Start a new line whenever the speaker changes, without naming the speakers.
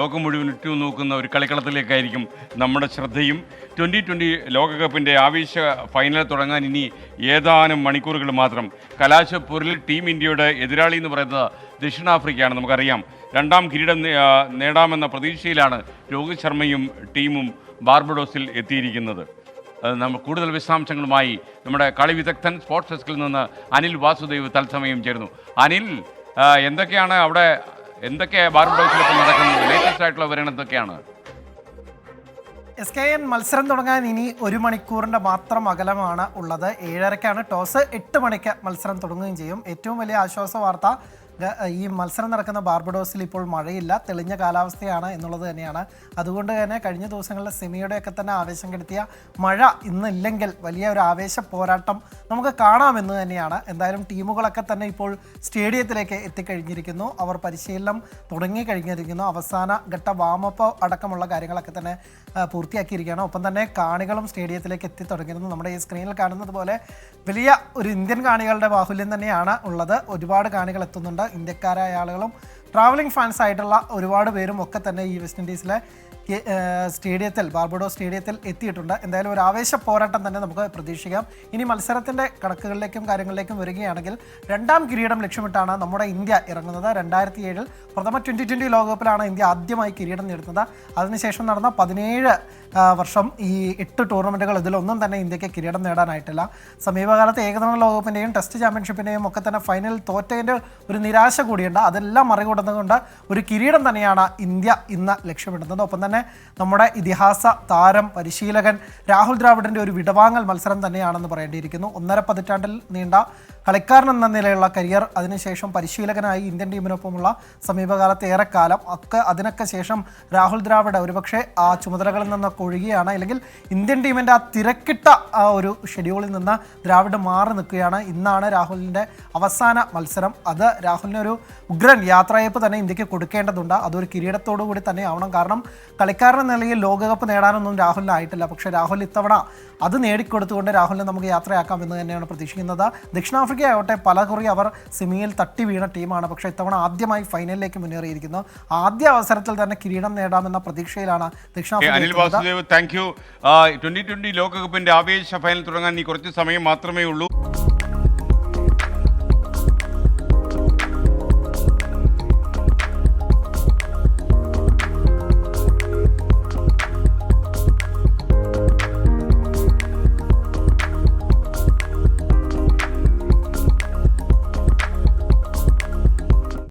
ലോകം മുഴുവൻ ഉറ്റു നോക്കുന്ന ഒരു കളിക്കളത്തിലേക്കായിരിക്കും നമ്മുടെ ശ്രദ്ധയും. ട്വന്റി ട്വന്റി ലോകകപ്പിന്റെ ആവേശ ഫൈനൽ തുടങ്ങാൻ ഇനി ഏതാനും മണിക്കൂറുകൾ മാത്രം. കലാശപ്പൂരിൽ ടീം ഇന്ത്യയുടെ എതിരാളി എന്ന് പറയുന്നത് ദക്ഷിണാഫ്രിക്കയാണ്. നമുക്കറിയാം രണ്ടാം കിരീടം നേടാമെന്ന പ്രതീക്ഷയിലാണ് രോഹിത് ശർമ്മയും ടീമും ബാർബഡോസിൽ എത്തിയിരിക്കുന്നത്. നമ്മൾ കൂടുതൽ വിശദാംശങ്ങളുമായി നമ്മുടെ കളി വിദഗ്ധൻ സ്പോർട്സ് ഡെസ്കിൽ നിന്ന് അനിൽ വാസുദേവ് തത്സമയം ചേരുന്നു. അനിൽ എന്തൊക്കെയാണ് അവിടെ എന്തൊക്കെ ബാർബഡോസിൽ ഇപ്പോൾ നടക്കുന്നത്? ലേറ്റസ്റ്റ് ആയിട്ടുള്ള വിവരങ്ങൾ എന്തൊക്കെയാണ്?
എസ് കെ എൻ മത്സരം തുടങ്ങാൻ ഇനി ഒരു മണിക്കൂറിന്റെ മാത്രം അകലമാണ് ഉള്ളത്. ഏഴരക്കാണ് ടോസ്. എട്ട് മണിക്ക് മത്സരം തുടങ്ങുകയും ചെയ്യും. ഏറ്റവും വലിയ ആശ്വാസ വാർത്ത ഈ മത്സരം നടക്കുന്ന ബാർബഡോസിൽ ഇപ്പോൾ മഴയില്ല തെളിഞ്ഞ കാലാവസ്ഥയാണ് എന്നുള്ളത് തന്നെയാണ്. അതുകൊണ്ട് തന്നെ കഴിഞ്ഞ ദിവസങ്ങളിലെ സെമിയുടെയൊക്കെ തന്നെ ആവേശം കെടുത്തിയ മഴ ഇന്നില്ലെങ്കിൽ വലിയ ഒരു ആവേശ പോരാട്ടം നമുക്ക് കാണാമെന്ന് തന്നെയാണ്. എന്തായാലും ടീമുകളൊക്കെ തന്നെ ഇപ്പോൾ സ്റ്റേഡിയത്തിലേക്ക് എത്തിക്കഴിഞ്ഞിരിക്കുന്നു. അവർ പരിശീലനം തുടങ്ങി കഴിഞ്ഞിരിക്കുന്നു. അവസാന ഘട്ട വാമപ്പ് അടക്കമുള്ള കാര്യങ്ങളൊക്കെ തന്നെ പൂർത്തിയാക്കിയിരിക്കുകയാണ്. ഒപ്പം തന്നെ കാണികളും സ്റ്റേഡിയത്തിലേക്ക് എത്തി തുടങ്ങിയിരുന്നു നമ്മുടെ ഈ സ്ക്രീനിൽ കാണുന്നത് പോലെ വലിയ ഒരു ഇന്ത്യൻ കാണികളുടെ ബാഹുല്യം തന്നെയാണ് ഉള്ളത്. ഒരുപാട് കാണികൾ എത്തുന്നുണ്ട്. ഇന്ത്യക്കാരായ ആളുകളും ട്രാവലിംഗ് ഫാൻസ് ആയിട്ടുള്ള ഒരുപാട് പേരും ഒക്കെ തന്നെ ഈ വെസ്റ്റ് ഇൻഡീസിലെ സ്റ്റേഡിയത്തിൽ ബാർബഡോ സ്റ്റേഡിയത്തിൽ എത്തിയിട്ടുണ്ട്. എന്തായാലും ഒരു ആവേശ പോരാട്ടം തന്നെ നമുക്ക് പ്രതീക്ഷിക്കാം. ഇനി മത്സരത്തിന്റെ കണക്കുകളിലേക്കും കാര്യങ്ങളിലേക്കും വരികയാണെങ്കിൽ രണ്ടാം കിരീടം ലക്ഷ്യമിട്ടാണ് നമ്മുടെ ഇന്ത്യ ഇറങ്ങുന്നത്. രണ്ടായിരത്തി ഏഴിൽ പ്രഥമ ട്വന്റി ട്വന്റി ലോകകപ്പിലാണ് ഇന്ത്യ ആദ്യമായി കിരീടം നേടുന്നത്. അതിനുശേഷം നടന്ന പതിനേഴ് വർഷം ഈ എട്ട് ടൂർണമെന്റുകൾ ഇതിലൊന്നും തന്നെ ഇന്ത്യയ്ക്ക് കിരീടം നേടാനായിട്ടില്ല. സമീപകാലത്ത് ഏകദിന ലോകകപ്പിന്റെയും ടെസ്റ്റ് ചാമ്പ്യൻഷിപ്പിന്റെയും ഒക്കെ തന്നെ ഫൈനൽ തോറ്റതിന്റെ ഒരു നിരാശ കൂടിയുണ്ട്. അതെല്ലാം മറികടന്നുകൊണ്ട് ഒരു കിരീടം തന്നെയാണ് ഇന്ത്യ ഇന്ന് ലക്ഷ്യമിടുന്നത്. ഒപ്പം തന്നെ നമ്മുടെ ഇതിഹാസ താരം പരിശീലകൻ രാഹുൽ ദ്രാവിഡിന്റെ ഒരു വിടവാങ്ങൽ മത്സരം തന്നെയാണെന്ന് പറയേണ്ടിയിരിക്കുന്നു. ഒന്നര പതിറ്റാണ്ടിൽ നീണ്ട കളിക്കാരൻ എന്ന നിലയിലുള്ള കരിയർ അതിനുശേഷം പരിശീലകനായി ഇന്ത്യൻ ടീമിനൊപ്പമുള്ള സമീപകാലത്ത് ഏറെക്കാലം ഒക്കെ അതിനൊക്കെ ശേഷം രാഹുൽ ദ്രാവിഡ് ഒരുപക്ഷെ ആ ചുമതലകളിൽ നിന്നൊക്കെ ഒഴുകിയാണ്. അല്ലെങ്കിൽ ഇന്ത്യൻ ടീമിന്റെ ആ തിരക്കിട്ട ആ ഒരു ഷെഡ്യൂളിൽ നിന്ന് ദ്രാവിഡ് മാറി നിൽക്കുകയാണ്. ഇന്നാണ് രാഹുലിന്റെ അവസാന മത്സരം. അത് രാഹുലിനൊരു ഉഗ്രൻ യാത്രയപ്പ് തന്നെ ഇന്ത്യയ്ക്ക് കൊടുക്കേണ്ടതുണ്ട്. അതൊരു കിരീടത്തോടു കൂടി തന്നെ ആവണം കാരണം കളിക്കാരൻ നിലയിൽ ലോകകപ്പ് നേടാനൊന്നും രാഹുലിനായിട്ടില്ല പക്ഷേ രാഹുൽ ഇത്തവണ അത് നേടിക്കൊടുത്തുകൊണ്ട് രാഹുലിനെ നമുക്ക് യാത്രയാക്കാം എന്ന് തന്നെയാണ് പ്രതീക്ഷിക്കുന്നത്. ദക്ഷിണാഫ്രിക്ക ആവട്ടെ പലകുറി അവർ സെമിയിൽ തട്ടി വീണ ടീമാണ്. പക്ഷേ ഇത്തവണ ആദ്യമായി ഫൈനലിലേക്ക് മുന്നേറിയിരിക്കുന്നു. ആദ്യ അവസരത്തിൽ തന്നെ കിരീടം നേടാമെന്ന പ്രതീക്ഷയിലാണ് ദക്ഷിണാഫ്രിക്ക
ട്വന്റി ആവേശ ഫൈനൽ തുടങ്ങാൻ ഈ കുറച്ച് സമയം മാത്രമേ ഉള്ളൂ.